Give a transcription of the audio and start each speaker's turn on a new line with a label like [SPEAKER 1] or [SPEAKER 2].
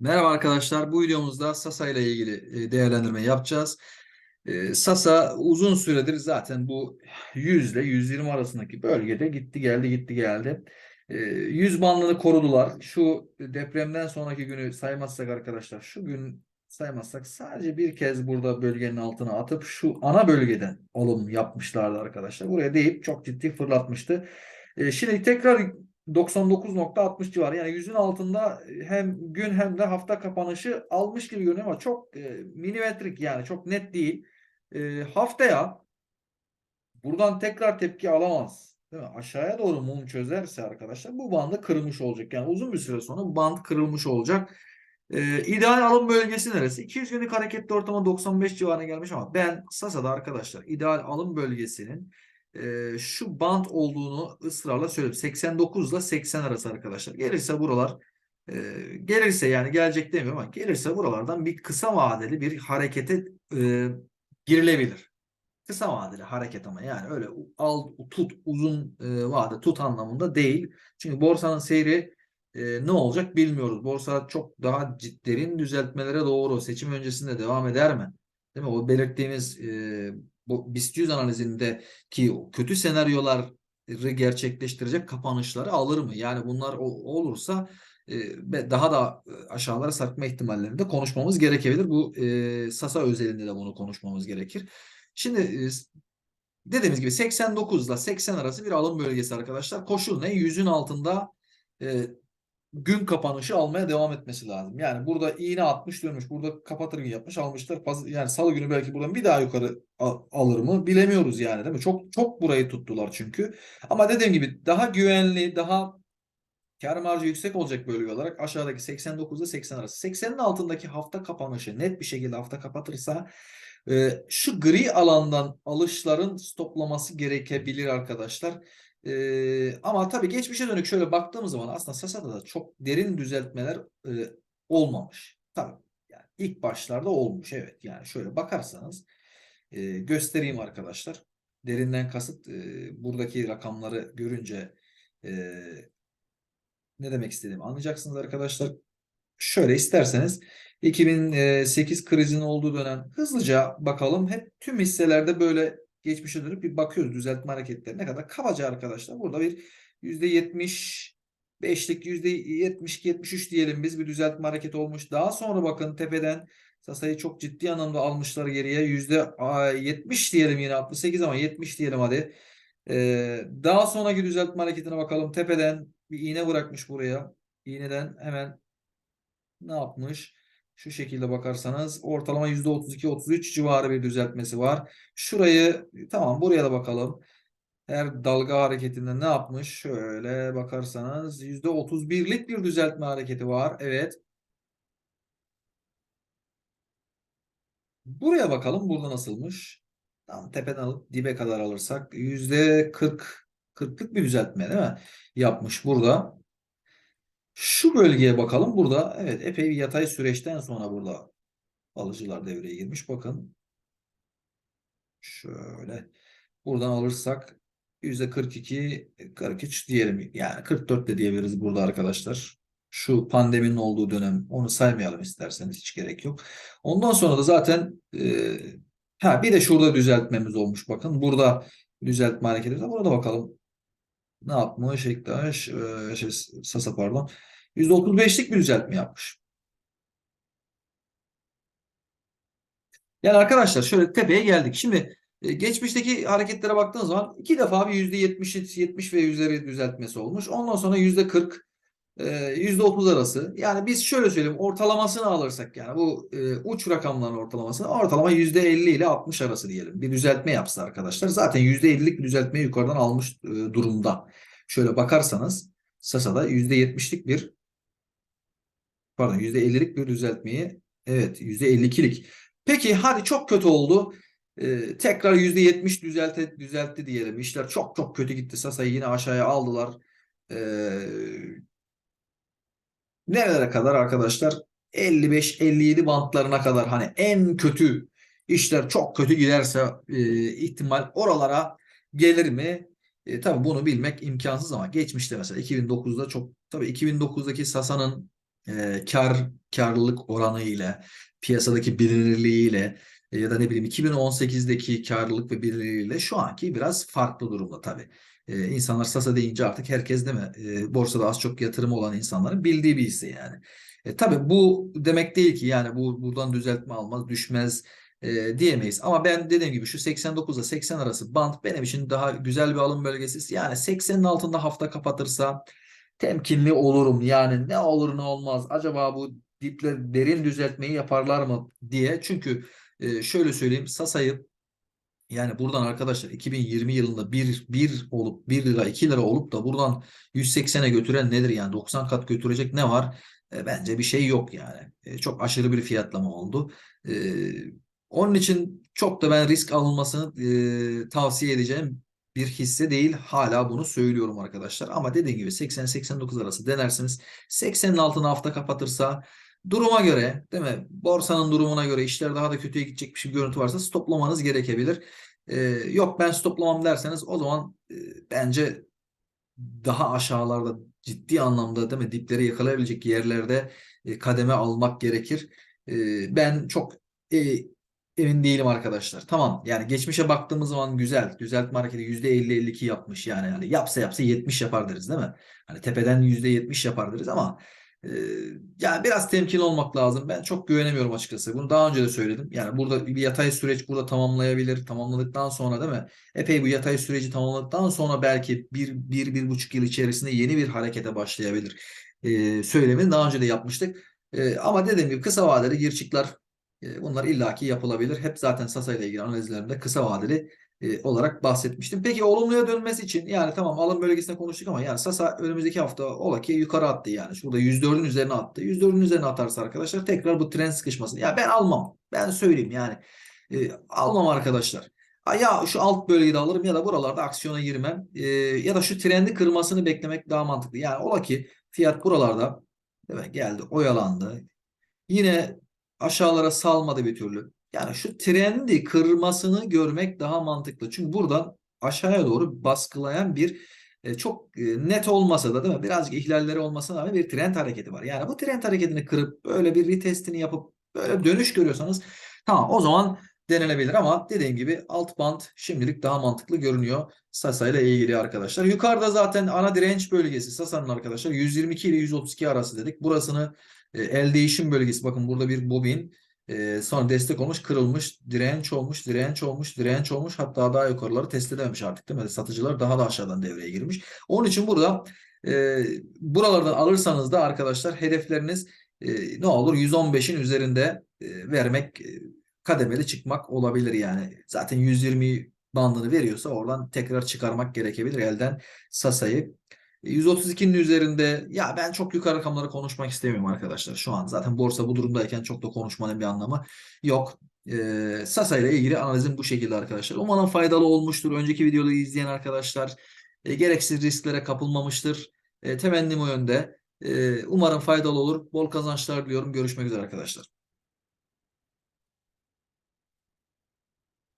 [SPEAKER 1] Merhaba arkadaşlar. Bu videomuzda Sasa ile ilgili e, değerlendirme yapacağız. E, Sasa uzun süredir zaten bu 100 ile 120 arasındaki bölgede gitti geldi gitti geldi. E, 100 bandını korudular. Şu depremden sonraki günü saymazsak arkadaşlar şu gün saymazsak sadece bir kez burada bölgenin altına atıp şu ana bölgeden alım yapmışlardı arkadaşlar. Buraya deyip çok ciddi fırlatmıştı. E, şimdi tekrar 99.60 civarı yani yüzün altında hem gün hem de hafta kapanışı almış gibi görünüyor ama çok e, milimetrik yani çok net değil. E, haftaya buradan tekrar tepki alamaz. Değil mi? Aşağıya doğru mum çözerse arkadaşlar bu bandı kırılmış olacak. Yani uzun bir süre sonra band kırılmış olacak. E, ideal alım bölgesi neresi? 200 günlük hareketli ortama 95 civarına gelmiş ama ben Sasa'da arkadaşlar ideal alım bölgesinin e, şu band olduğunu ısrarla söylüyorum. 89 ile 80 arası arkadaşlar. Gelirse buralar e, gelirse yani gelecek demiyorum ama gelirse buralardan bir kısa vadeli bir harekete e, girilebilir. Kısa vadeli hareket ama yani öyle al tut uzun e, vade tut anlamında değil. Çünkü borsanın seyri e, ne olacak bilmiyoruz. Borsa çok daha derin düzeltmelere doğru seçim öncesinde devam eder mi? Değil mi? O belirttiğimiz e, bu BIST 100 analizindeki kötü senaryoları gerçekleştirecek kapanışları alır mı? Yani bunlar olursa e, daha da aşağılara sarkma ihtimallerini de konuşmamız gerekebilir. Bu e, Sasa özelinde de bunu konuşmamız gerekir. Şimdi e, dediğimiz gibi 89 ile 80 arası bir alım bölgesi arkadaşlar. Koşul ne? Yüzün altında e, gün kapanışı almaya devam etmesi lazım. Yani burada iğne atmış dönmüş. Burada kapatır gibi yapmış almışlar. Yani salı günü belki buradan bir daha yukarı alır mı bilemiyoruz yani değil mi? Çok çok burayı tuttular çünkü. Ama dediğim gibi daha güvenli, daha kar marjı yüksek olacak bölge olarak aşağıdaki 89 ile 80 arası. 80'in altındaki hafta kapanışı net bir şekilde hafta kapatırsa e, şu gri alandan alışların stoplaması gerekebilir arkadaşlar. Ee, ama tabii geçmişe dönük şöyle baktığımız zaman aslında Sasa'da da çok derin düzeltmeler e, olmamış. Tabii yani ilk başlarda olmuş evet yani şöyle bakarsanız e, göstereyim arkadaşlar. Derinden kasıt e, buradaki rakamları görünce e, ne demek istediğimi anlayacaksınız arkadaşlar. Şöyle isterseniz 2008 krizinin olduğu dönem hızlıca bakalım. Hep tüm hisselerde böyle geçmişe dönüp bir bakıyoruz düzeltme hareketleri ne kadar. Kabaca arkadaşlar burada bir %75'lik %72-73 diyelim biz bir düzeltme hareketi olmuş. Daha sonra bakın tepeden Sasa'yı çok ciddi anlamda almışlar geriye. %70 diyelim yine 68 ama 70 diyelim hadi. Ee, daha sonraki düzeltme hareketine bakalım. Tepeden bir iğne bırakmış buraya. İğneden hemen ne yapmış? Şu şekilde bakarsanız ortalama %32-33 civarı bir düzeltmesi var. Şurayı tamam buraya da bakalım. Her dalga hareketinde ne yapmış? Şöyle bakarsanız %31'lik bir düzeltme hareketi var. Evet. Buraya bakalım. Burada nasılmış? Tam tepeden alıp dibe kadar alırsak %40 40'lık bir düzeltme değil mi? Yapmış burada. Şu bölgeye bakalım. Burada evet epey bir yatay süreçten sonra burada alıcılar devreye girmiş. Bakın şöyle buradan alırsak %42 43 diyelim. Yani 44 de diyebiliriz burada arkadaşlar. Şu pandeminin olduğu dönem onu saymayalım isterseniz hiç gerek yok. Ondan sonra da zaten e, ha bir de şurada düzeltmemiz olmuş bakın. Burada düzeltme hareketi var. Burada bakalım ne yapmış Ektaş e, şey, Sasa pardon. %35'lik bir düzeltme yapmış. Yani arkadaşlar şöyle tepeye geldik. Şimdi e, geçmişteki hareketlere baktığınız zaman iki defa bir %70, 70 ve üzeri düzeltmesi olmuş. Ondan sonra %40, %30 e, arası. Yani biz şöyle söyleyeyim ortalamasını alırsak yani bu e, uç rakamların ortalamasını ortalama %50 ile 60 arası diyelim. Bir düzeltme yapsa arkadaşlar. Zaten %50'lik bir düzeltmeyi yukarıdan almış durumda. Şöyle bakarsanız Sasa'da %70'lik bir pardon %50'lik bir düzeltmeyi evet %52'lik. Peki hadi çok kötü oldu. Ee, tekrar %70 düzeltti, düzeltti diyelim. İşler çok çok kötü gitti. Sasa'yı yine aşağıya aldılar. Ee, nerelere kadar arkadaşlar? 55-57 bantlarına kadar hani en kötü işler çok kötü giderse e, ihtimal oralara gelir mi? E, tabii bunu bilmek imkansız ama geçmişte mesela 2009'da çok tabii 2009'daki Sasa'nın e, kar karlılık oranı ile piyasadaki bilinirliğiyle e, ya da ne bileyim 2018'deki karlılık ve bilinirliğiyle şu anki biraz farklı durumda tabii. E, insanlar Sasa deyince artık herkes değil mi? E, borsada az çok yatırımı olan insanların bildiği bir hisse yani. E, tabii bu demek değil ki yani bu buradan düzeltme almaz, düşmez e, diyemeyiz. Ama ben dediğim gibi şu 89 ile 80 arası band benim için daha güzel bir alım bölgesi. Yani 80'in altında hafta kapatırsa temkinli olurum. Yani ne olur ne olmaz. Acaba bu diple derin düzeltmeyi yaparlar mı diye. Çünkü e, şöyle söyleyeyim Sasa'yı yani buradan arkadaşlar 2020 yılında 1, 1 olup 1 lira 2 lira olup da buradan 180'e götüren nedir yani 90 kat götürecek ne var? E, bence bir şey yok yani. E, çok aşırı bir fiyatlama oldu. E, onun için çok da ben risk alınmasını e, tavsiye edeceğim bir hisse değil. Hala bunu söylüyorum arkadaşlar. Ama dediğim gibi 80-89 arası denersiniz. 80'in altına hafta kapatırsa duruma göre değil mi? Borsanın durumuna göre işler daha da kötüye gidecek bir görüntü varsa stoplamanız gerekebilir. E, yok ben stoplamam derseniz o zaman e, bence daha aşağılarda ciddi anlamda değil mi dipleri yakalayabilecek yerlerde e, kademe almak gerekir. E, ben çok e, emin değilim arkadaşlar. Tamam yani geçmişe baktığımız zaman güzel. Düzeltme hareketi %50-52 yapmış yani. yani yapsa yapsa 70 yapar deriz değil mi? Hani tepeden %70 yapar deriz ama yani biraz temkinli olmak lazım. Ben çok güvenemiyorum açıkçası. Bunu daha önce de söyledim. Yani burada bir yatay süreç burada tamamlayabilir. Tamamladıktan sonra değil mi? Epey bu yatay süreci tamamladıktan sonra belki bir, bir, bir buçuk yıl içerisinde yeni bir harekete başlayabilir. E, söylemini daha önce de yapmıştık. E, ama dediğim gibi kısa vadeli gir çıklar e, bunlar illaki yapılabilir. Hep zaten Sasa ile ilgili analizlerimde kısa vadeli e, olarak bahsetmiştim. Peki olumluya dönmesi için yani tamam alım bölgesinde konuştuk ama yani Sasa önümüzdeki hafta ola ki yukarı attı yani. Şurada %4'ün üzerine attı. %4'ün üzerine atarsa arkadaşlar tekrar bu trend sıkışmasın. Ya ben almam. Ben söyleyeyim yani. E, almam arkadaşlar. Ya şu alt bölgeyi de alırım ya da buralarda aksiyona girmem. E, ya da şu trendi kırmasını beklemek daha mantıklı. Yani ola ki fiyat buralarda değil mi? geldi oyalandı. Yine aşağılara salmadı bir türlü. Yani şu trendi kırmasını görmek daha mantıklı. Çünkü buradan aşağıya doğru baskılayan bir e, çok e, net olmasa da değil mi? Birazcık ihlalleri olmasına rağmen bir trend hareketi var. Yani bu trend hareketini kırıp böyle bir retestini yapıp böyle dönüş görüyorsanız tamam o zaman denenebilir ama dediğim gibi alt band şimdilik daha mantıklı görünüyor Sasa ile ilgili arkadaşlar. Yukarıda zaten ana direnç bölgesi Sasa'nın arkadaşlar 122 ile 132 arası dedik. Burasını e, el değişim bölgesi bakın burada bir bobin e, sonra destek olmuş kırılmış direnç olmuş direnç olmuş direnç olmuş hatta daha yukarıları test edememiş artık değil mi? Satıcılar daha da aşağıdan devreye girmiş. Onun için burada e, buralardan alırsanız da arkadaşlar hedefleriniz e, ne olur 115'in üzerinde e, vermek e, kademeli çıkmak olabilir yani. Zaten 120 bandını veriyorsa oradan tekrar çıkarmak gerekebilir elden Sasa'yı. 132'nin üzerinde ya ben çok yukarı rakamları konuşmak istemiyorum arkadaşlar. Şu an zaten borsa bu durumdayken çok da konuşmanın bir anlamı yok. Ee, Sasa ile ilgili analizim bu şekilde arkadaşlar. Umarım faydalı olmuştur. Önceki videoları izleyen arkadaşlar e, gereksiz risklere kapılmamıştır. E, temennim o yönde. E, umarım faydalı olur. Bol kazançlar diliyorum. Görüşmek üzere arkadaşlar.